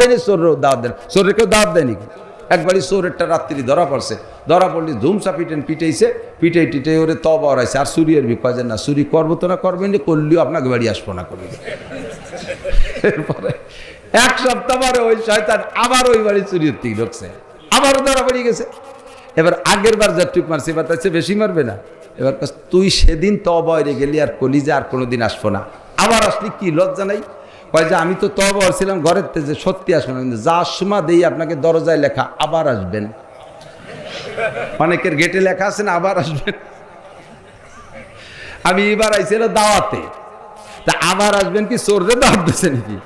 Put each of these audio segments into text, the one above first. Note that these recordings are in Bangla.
দেয়নি সোরেরও দাওয়াত দেন সোরের কেউ দাওয়াত দেয়নি একবারই সোরেরটা রাত্রি ধরা পড়ছে। ধরা পড়লি ধুমসা পিটেন পিটেইছে পিটে টিটে ওরে তবা ওরাইছে। আর সুরিয়ের বিকয় যে, না সুরি করব তো না করবেন যে করলেও আপনাকে বাড়ি আসব না, করবে এরপরে এক সপ্তাহ পরে ওই শয়তান আবার ওই বাড়ি চুরির থেকে ঢুকছে। আবারও ধরা পড়ে গেছে। এবার আগের বার যা টুক মারছে, এবার তার বেশি মারবে না। এবার তুই সেদিন তবরে গেলি আর কলিজে আর কোনোদিন আসব না। আবার আসলি কি? লজ্জা নাই? কয় যে আমি তো তবর ছিলাম ঘরের যে সত্যি আসব না, কিন্তু যা সময় দেই আপনাকে দরজায় লেখা, আবার আসবেন। অনেকের গেটে লেখা আছে না, আবার আসবেন। আমি এবার আইছিল দাওয়াতে। তা আবার আসবেন কি সোররে দাওয়াত দিচ্ছে নাকি?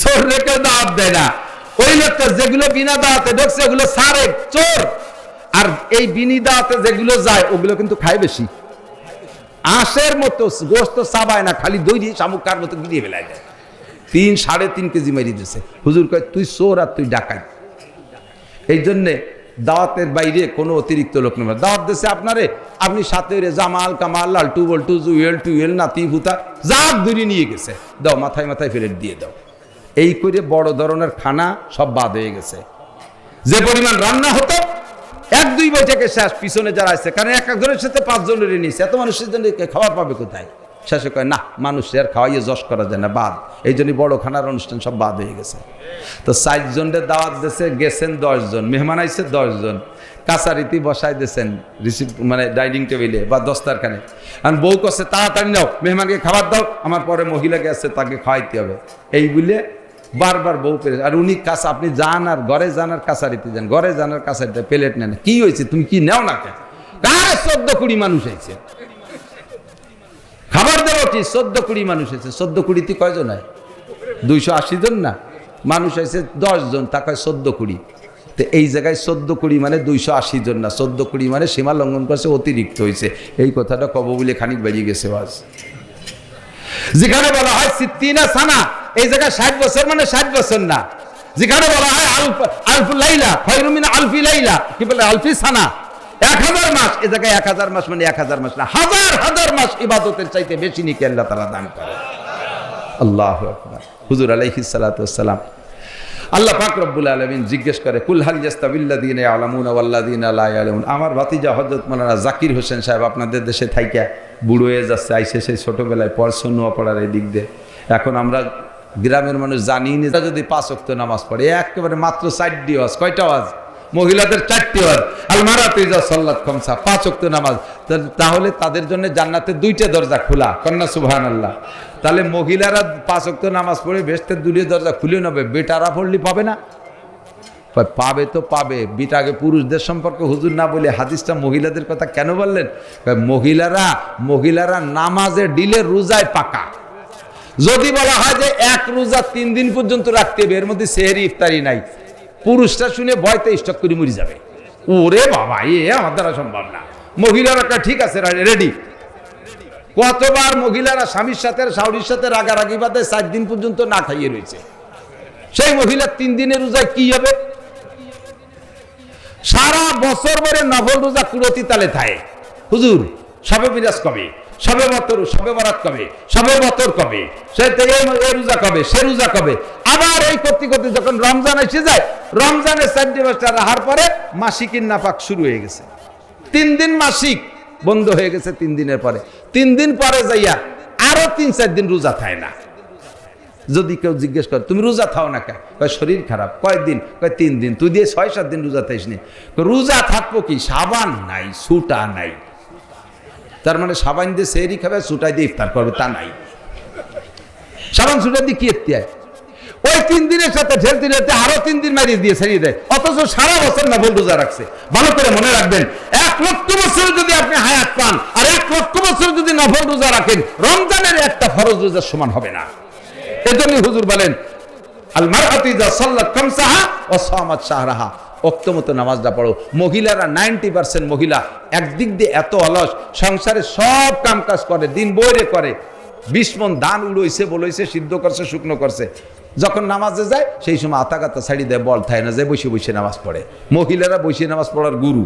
সোররে কেউ দাওয়াত দেয় না। ওই লোকটা যেগুলো বিনা দাওয়াতে ঢুকছে, ওগুলো সারে চোর। আর এই বিনি দাওয়াতে যেগুলো যায়, ওগুলো কিন্তু খায় বেশি। আঁশের মতো গোস্ত চাবায় না, খালি দই দিয়ে শামুক কার মতো গিরিয়ে ফেলায় দেয়। তিন, সাড়ে তিন কেজি মেরি দিছে। হুজুর কয়, তুই চোর আর তুই ডাকাই এই জন্যে দাওয়াতের বাইরে কোনো অতিরিক্ত লোক নেবে দাওয়াত দেশে আপনারে, আপনি সাথে জামাল, কামাল, লালটু, বল্টু, জুয়েল, টুয়েল, নাতি, ভুতা যা দূরে নিয়ে গেছে। দাও, মাথায় মাথায় ফেরত দিয়ে দাও। এই করে বড় ধরনের খানা সব বাদ হয়ে গেছে। যে পরিমাণ রান্না হতো, এক, দুই বৈঠকে শেষ, পিছনে যারা আছে, কারণ এক একজনের সাথে পাঁচজনের নিয়েছে এত মানুষের জন্য খাবার পাবে কোথায়? শেষে কয় না মানুষের আর খাওয়াইয়ে যশ করা যায় না, বাদ। এই জন্যই বড় খানার অনুষ্ঠান সব বাদ হয়ে গেছে। তো জনের দাওয়াত দেশে গেছেন দশজন মেহমান আইছে দশজন কাছারিতি বসাই দিয়েছেন রিসিভ মানে ডাইনিং টেবিলে বা দস্তারখানে। আর বউ করছে তাড়াতাড়ি নাও, মেহমানকে খাবার দাও, আমার পরে মহিলাকে আছে তাকে খাওয়াইতে হবে। এই বলে বারবার বউ পেরে আর উনি কাছে, আপনি যান আর ঘরে যান আর কাছারিতে যান, ঘরে যান আর কাছারিতে প্লেট নেন। কি হয়েছে, তুমি কি নেও না কেন? চোদ্দ কুড়ি মানুষ হয়েছে খাবার দেবো কি? চোদ্দ কুড়ি মানুষ হয়েছে চোদ্দ কুড়িতে কয়জন হয়? দুইশো আশি জন না? মানুষ হয়েছে দশ জন, তা কয় চোদ্দ কুড়ি। তো এই জায়গায় চোদ্দ কুড়ি মানে দুইশো আশি জন না? চোদ্দ কুড়ি মানে সীমা লঙ্ঘন করছে, অতিরিক্ত হয়েছে। এই কথাটা কব বলে খানিক বেরিয়ে গেছে আজ যেখানে বলা হয় সিদ্দিনা সানা, এই জায়গায় ষাট বছর মানে ষাট বছর না। যেখানে বলা হয় আলফ আলফ লাইলা খয়রুমিন আলফি লাইলা। কি বলে? আলফি সানা। এক হাজার মাস, এ জায়গায় এক হাজার মাস মানে এক হাজার মাস না, হাজার হাজার মাস ইবাদতের চাইতে বেশি নিকে আল্লাহ তারা দান করে। আল্লাহ হুজুর আলাইহিস সালাতু আল্লাহ পাক রব্বুল আলমিন জিজ্ঞেস করে, কুল হাল জাস্তাবিল্লাদিন আলামুন আল্লাদিন আল্লাহ আলমুন আমার ভাতিজা হজরত মৌলানা জাকির হোসেন সাহেব আপনাদের দেশে থাইকা, বুড়ো হয়ে যাচ্ছে, আইসে সেই ছোটোবেলায় পড়াশোনা পড়ার এই দিক দিয়ে। এখন আমরা গ্রামের মানুষ জানি যদি পাঁচ অক্ত নামাজ পড়ে, একেবারে মাত্র চারটি ওয়াজ, কয়টা ওয়াজ? মহিলাদের চারটি ওয়াজ আলমারা তুইজা সল্লাত খমসা, পাঁচ অক্ত নামাজ। তাহলে তাদের জন্য জান্নাতের দুইটা দরজা খোলা। কন্যা সুবহান আল্লাহ তাহলে মহিলারা পাঁচ অক্ত নামাজ পড়ে বেস্টের দুলিয়ে দরজা খুলে নেবে। বেটারা পড়লি পাবে না? পাবে তো পাবে। বিটাকে পুরুষদের সম্পর্কে হুজুর না বলে হাদিসটা মহিলাদের কথা কেন বললেন? মহিলারা মহিলারা নামাজে, ডিলে রোজায় পাকা। যদি বলা হয় যে এক রোজা তিন দিন পর্যন্ত রাখতে হবে, এর মধ্যে সেহেরি ইফতারি নাই। পুরুষটা শুনে ভয়তে স্টক করে মরে যাবে। ওরে বাবা, এ আমার দ্বারা সম্ভব না। মহিলারা ঠিক আছে রেডি। কতবার মহিলারা স্বামীর সাথে আর শাওরির সাথে রাগারাগি বাদে চার দিন পর্যন্ত না খাইয়ে রয়েছে। সেই মহিলা তিন দিনের রোজায় কি হবে? সারা বছর ভরে নফল রোজা কুরতি তালে থাকে হুজুর, সবে বিরাজ কবে? সবে বতর সবে বরাত কবে? সবে বতর কবে? সে রোজা কবে? সে রোজা কবে? আবার এই করতে করতে যখন রমজান এসে যায়, রমজানের চারটি মাসটা রাহার পরে মাসিকের নাপাক শুরু হয়ে গেছে। তিন দিন মাসিক বন্ধ হয়ে গেছে তিন দিনের পরে। তিন দিন পরে যাইয়া আরও তিন, চার দিন রোজা থাকে না। যদি কেউ জিজ্ঞেস করে, তুমি রোজা থাও না কে কয়, শরীর খারাপ। কয়েকদিন কয়, তিন দিন। তুই দিয়ে ছয়, সাত দিন রোজা থাইস নি। রোজা থাকব কি? সাবান নাই সুটা নাই। তার মানে সাবান দিয়ে সেরি খাবে সুটাই দিয়ে ইফতার করবে, তা নাই। সাবান সুটা দিয়ে কি এত্তিয়ায় ওই তিন দিনের সাথে ঠেলতে ঠেলতে আরও তিন দিন মারিয়ে দিয়ে ছাড়িয়ে দেয়। অথচ সারা বছর না বল রোজা রাখছে। ভালো করে মনে রাখবেন, এক লক্ষ বছর যদি আপনি হায়াত পান আর এক লক্ষ বছর যদি নফল রোজা রাখেন, রমজানের একটা ফরজ রোজার সমান হবে না। এজন্য হুজুর বলেন, আল মারহাতু ইযা সাল্লাত খামসাহা ওয়া সামাত শাহরাহা। ওক্ত মতো নামাজটা পড়ো। মহিলারা নাইনটি পার্সেন্ট মহিলা একদিক দিয়ে এত অলস, সংসারে সব কাম কাজ করে, দিন বইরে করে। বিশ মন ধান উড়ইছে, বলইছে, সিদ্ধ করছে, শুকনো করছে। যখন নামাজে যায়, সেই সময় আতা কাতা ছাড়ি দেয়, বল থায় না, যে বসে বসে নামাজ পড়ে। মহিলারা বসে নামাজ পড়ার গুরু।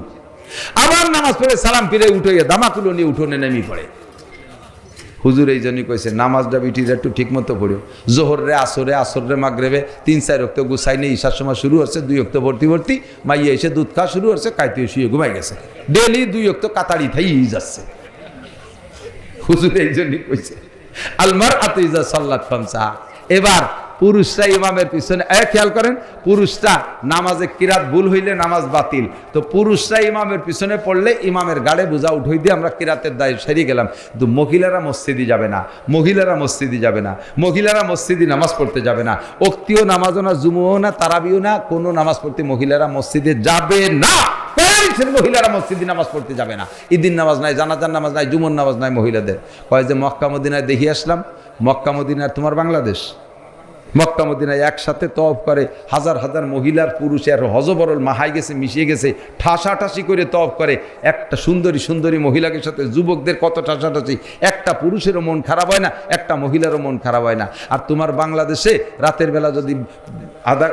আবার নামাজ পড়ে, সালাম ফিরে উঠে দামাকুলো নিয়ে উঠোনে নেমে পড়ে। হুজুর এই জন্যই কইছে, নামাজটা বিটিজ একটু ঠিক মতো পড়িও। জোহর রে আসরে রে মাগরেবে তিন, চার রক্ত গুছাই নেই ঈশার সময় শুরু হচ্ছে, দুই অক্ত ভর্তি ভর্তি মাইয়ে এসে দুধ খাওয়া শুরু হচ্ছে, কাইতে শুয়ে ঘুমাই গেছে। ডেলি দুই অক্ত কাতারি থাই যাচ্ছে। হুজুর এই জন্যই কইছে আলমার আতুইজা সাল্লাত ফামসা এবার পুরুষরা ইমামের পিছনে এ, খেয়াল করেন পুরুষরা নামাজে কিরাত ভুল হইলে নামাজ বাতিল। তো পুরুষরা ইমামের পিছনে পড়লে ইমামের গাড়ে বোঝা উঠই দিয়ে আমরা কিরাতের দায় সেরিয়ে গেলাম। কিন্তু মহিলারা মসজিদে যাবে না, মহিলারা মসজিদে যাবে না, মহিলারা মসজিদে নামাজ পড়তে যাবে না। অক্তিও নামাজও না, জুমুও না, তারাবিও না, কোনো নামাজ পড়তে মহিলারা মসজিদে যাবে না। মহিলারা মসজিদে নামাজ পড়তে যাবে না? ঈদিন নামাজ নাই, জানাজার নামাজ নাই জুমন নামাজ নাই মহিলাদের। কয় যে মক্কা মদিনায় আসলাম, মক্কা মদিনার তোমার বাংলাদেশ। মক্কা মদিনায় একসাথে তফ করে, হাজার হাজার মহিলার পুরুষ আর হজবরল মাহাই গেছে, মিশিয়ে গেছে, ঠাসাঠাসি করে তফ করে। একটা সুন্দরী সুন্দরী মহিলাকে সাথে যুবকদের কত ঠাসাঠাসি। একটা পুরুষেরও মন খারাপ হয় না, একটা মহিলারও মন খারাপ হয় না। আর তোমার বাংলাদেশে রাতের বেলা যদি আধা,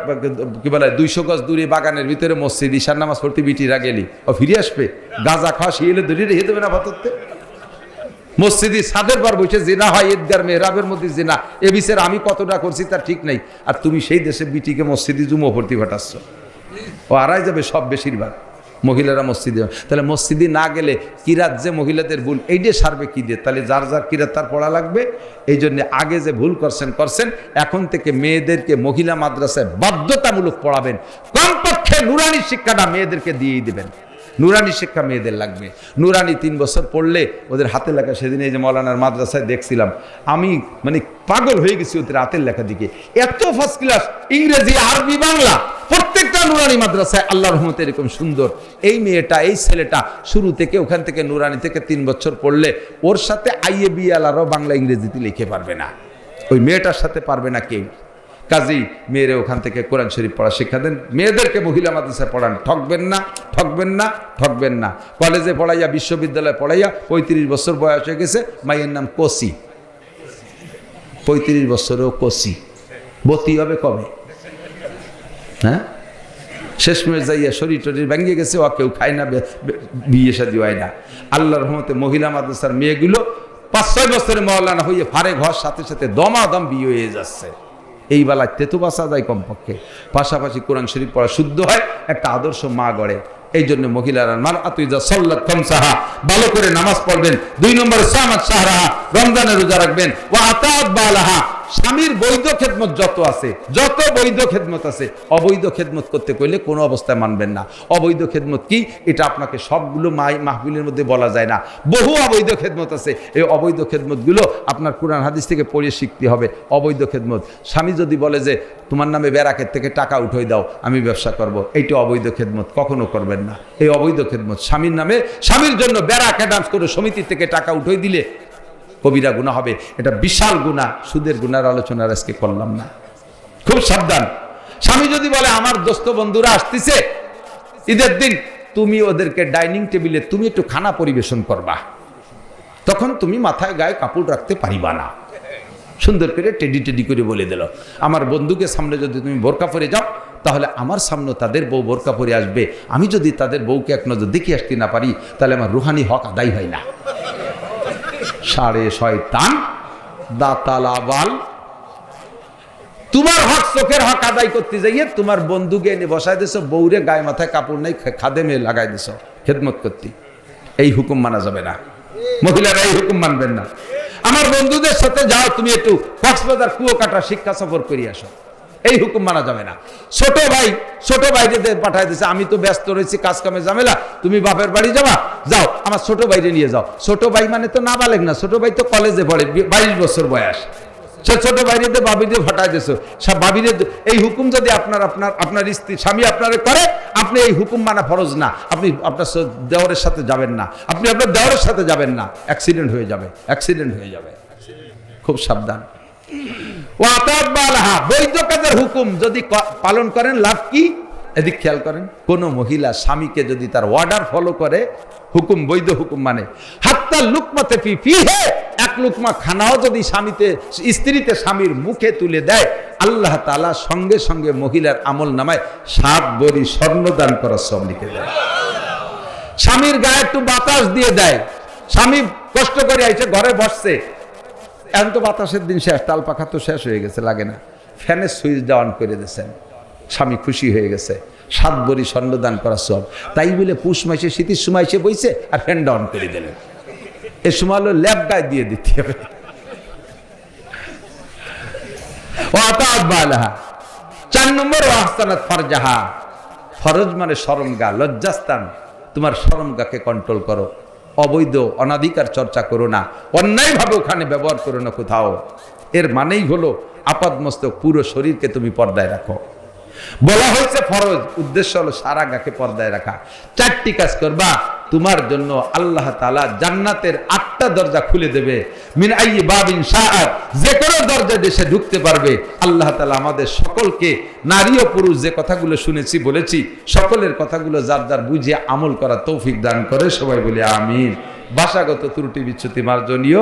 কি বলে, দুইশো গজ দূরে বাগানের ভিতরে মসজিদ ঈশান নামাজ পড়তে বিটিরা গেলি, ও ফিরে আসবে। গাঁজা খাওয়া শিয়েলে ধরে রেখে দেবে না ভাততে মসজিদি সাদের পর বসে জেনা হয়, ঈদগার মেহরাবের মধ্যে জেনা। এ বিষয়ে আমি কতটা করছি তার ঠিক নাই। আর তুমি সেই দেশে বিটিকে মসজিদি জুমো ভর্তি ঘটাচ্ছ ও আড়াই যাবে সব বেশিরভাগ মহিলারা মসজিদে। তাহলে মসজিদে না গেলে কিরাত যে মহিলাদের ভুল? এই দিয়ে সারবে কি দিয়ে? তাহলে যার যার কিরাত তার পড়া লাগবে। এই জন্য আগে যে ভুল করছেন করছেন, এখন থেকে মেয়েদেরকে মহিলা মাদ্রাসায় বাধ্যতামূলক পড়াবেন। কমপক্ষে নুরানি শিক্ষাটা মেয়েদেরকে দিয়েই দেবেন। নুরানি শিক্ষা মেয়েদের লাগবে। নুরানি তিন বছর পড়লে ওদের হাতের লেখা সেদিন এই যে মৌলানার মাদ্রাসায় দেখছিলাম। আমি মানে পাগল হয়ে গেছি ওদের হাতের লেখা দিকে এত ফার্স্ট ক্লাস ইংরেজি, আরবি, বাংলা, প্রত্যেকটা নুরানি মাদ্রাসায় আল্লাহ রহমতে এরকম সুন্দর। এই মেয়েটা, এই ছেলেটা শুরু থেকে ওখান থেকে নুরানি থেকে তিন বছর পড়লে ওর সাথে আইএ বিএল বাংলা ইংরেজিতে লিখে পারবে না। ওই মেয়েটার সাথে পারবে না কেউ। কাজেই মেয়েরা ওখান থেকে কোরআন শরীফ পড়া শিক্ষা দেন। মেয়েদেরকে মহিলা মাদ্রাসায় পড়ান। ঠকবেন না ঠকবেন না ঠকবেন না। কলেজে পড়াইয়া, বিশ্ববিদ্যালয়ে পড়াইয়া পঁয়ত্রিশ বছর বয়স হয়ে গেছে, মায়ের নাম কোসি। পঁয়ত্রিশ বছরেও কোসি। বতি হবে কবে? হ্যাঁ? শেষমেশ যাইয়া শরীর টরির ভেঙে গেছে, ও কেউ খায় না বিয়ে শাদি হয় না। আল্লাহর রহমতে মহিলা মাদ্রাসার মেয়েগুলো পাঁচ ছয় বছরের মহলানা হয়ে ফারে ঘর সাথে সাথে দমাদম বিয়ে হয়ে যাচ্ছে। এই বেলায় তেতু বাসা যায় কমপক্ষে। পাশাপাশি কোরআন শরীফ পড়া শুদ্ধ হয়, একটা আদর্শ মা গড়ে। এই জন্য মহিলারা, মার আতুইজা সল্লাত কমসাহা ভালো করে নামাজ পড়বেন। দুই নম্বর সামাদ সাহারাহা রমজানের রোজা রাখবেন। ও আতাত বালাহা স্বামীর বৈধ খেদমত যত আছে, যত বৈধ খেদমত আছে, অবৈধ খেদমত করতে কইলে কোনো অবস্থায় মানবেন না। অবৈধ খেদমত কি? এটা আপনাকে সবগুলো মাই মাহবিলের মধ্যে বলা যায় না। বহু অবৈধ খেদমত আছে। এই অবৈধ খেদমতগুলো আপনার কোরআন হাদিস থেকে পড়ে শিখতে হবে। অবৈধ খেদমত। স্বামী যদি বলে যে, তোমার নামে ব্যারাকের থেকে টাকা উঠোই দাও, আমি ব্যবসা করব। এইটা অবৈধ খেদমত, কখনো করবেন না। এই অবৈধ খেদমত, স্বামীর নামে স্বামীর জন্য ব্যারাক অ্যাডান্স করে সমিতি থেকে টাকা উঠোই দিলে কবিরা গুণা হবে। এটা বিশাল গুণা সুদের গুণার আলোচনার আজকে করলাম না। খুব সাবধান। স্বামী যদি বলে, আমার দোস্ত বন্ধুরা আসতেছে, ঈদের দিন তুমি ওদেরকে ডাইনিং টেবিলে, তুমি একটু খানা পরিবেশন করবা। তখন তুমি মাথায় গায়ে কাপড় রাখতে পারিবা না। সুন্দর করে টেডি টেডি করে বলে দিল, আমার বন্ধুকে সামনে যদি তুমি বোরকা পরে যাও, তাহলে আমার সামনে তাদের বউ বোরকা পরে আসবে। আমি যদি তাদের বউকে এক নজর দেখে আসতে না পারি, তাহলে আমার রুহানি হক আদায় হয় না। সাড়ে শয়তান দাতালাবাল তোমার হক, চোখের হক আদায় করতে যাইয়ে তোমার বন্ধুকে এনে বসায় দিছ, বউরে গায়ে মাথায় কাপড় নেই খাদে মেয়ে লাগাই দিছ, খেদমত করতে। এই হুকুম মানা যাবে না। মহিলারা এই হুকুম মানবেন না। আমার বন্ধুদের সাথে যাও, তুমি একটু কক্সবাজার কুয়োকাটা শিক্ষা সফর করিয়ে আসো। এই হুকুম মানা যাবে না। ছোট ভাই, ছোট ভাইকে পাঠাই দিছে, আমি তো ব্যস্ত রয়েছি কাজ কামে ঝামেলা, তুমি বাপের বাড়ি যাবা? যাও, আমার ছোট ভাইরে নিয়ে যাও। ছোট ভাই মানে তো না বালেক না, ছোট ভাই তো কলেজে পড়ে বাইশ বছর বয়স। সে ছোট বাইরেতে বাবিরে ফাটাই দিছো সব বাবিরে এই হুকুম যদি আপনার আপনার আপনার স্ত্রী, স্বামী আপনারে করে, আপনি এই হুকুম মানা ফরজ না। আপনি আপনার দেওরের সাথে যাবেন না। আপনি আপনার দেওরের সাথে যাবেন না। অ্যাক্সিডেন্ট হয়ে যাবে, অ্যাক্সিডেন্ট হয়ে যাবে। খুব সাবধান। বৈধ কাজের হুকুম যদি পালন করেন, লাভ কি? এদিক খেয়াল করেন, কোন মহিলা স্বামীকে যদি তার অর্ডার ফলো করে, হুকুম, বৈধ হুকুম মানে হাত্তা লুকমাতে ফি এক লুকমা খানাও যদি স্বামীতে, স্ত্রীতে স্বামীর মুখে তুলে দেয়, আল্লাহ তালা সঙ্গে সঙ্গে মহিলার আমল নামায় সাত বড়ি স্বর্ণদান করার সব লিখে দেয়। স্বামীর গায়ে একটু বাতাস দিয়ে দেয়, স্বামী কষ্ট করে আইছে ঘরে বসছে এখন তো বাতাসের দিন শেষ, তাল পাখা তো শেষ হয়ে গেছে, লাগে না। ফ্যানের সুইচটা অন করে দিয়েছেন। স্বামী খুশি হয়ে গেছে। সাত বড়ি স্বর্ণদান করা সব। তাই বলে পুষ মাসে, শীতের সময় সে বইছে আর ফ্যানটা অন করে দিলেন এ সময় হলো ল্যাব গায়ে দিয়ে দিতে হবে। চার নম্বর ফরজাহা। ফরজ মানে শরমগা, লজ্জাস্থান। তোমার শরমগাকে কন্ট্রোল করো। অবৈধ, অনাধিকার চর্চা করো না। অন্যায়ভাবে ওখানে ব্যবহার করো না কোথাও। এর মানেই হলো আপাদমস্তক পুরো শরীরকে তুমি পর্দায় রাখো। বলা হয়েছে ফরজ, উদ্দেশ্য হলো সারা গাকে পর্দায় রাখা। চারটি কাজ করবা তোমার জন্য আল্লাহ তালা জান্নাতের আটটা দরজা খুলে দেবে। মিন আই বাবিন সাআত যে কোনো দরজা দেশে ঢুকতে পারবে। আল্লাহ তালা আমাদের সকলকে, নারী ও পুরুষ যে কথাগুলো শুনেছি, বলেছি, সকলের কথাগুলো যার যার বুঝিয়ে আমল করা তৌফিক দান করে সবাই বলে আমিন। ভাষাগত ত্রুটি বিচ্ছুতি মার্জনীয়।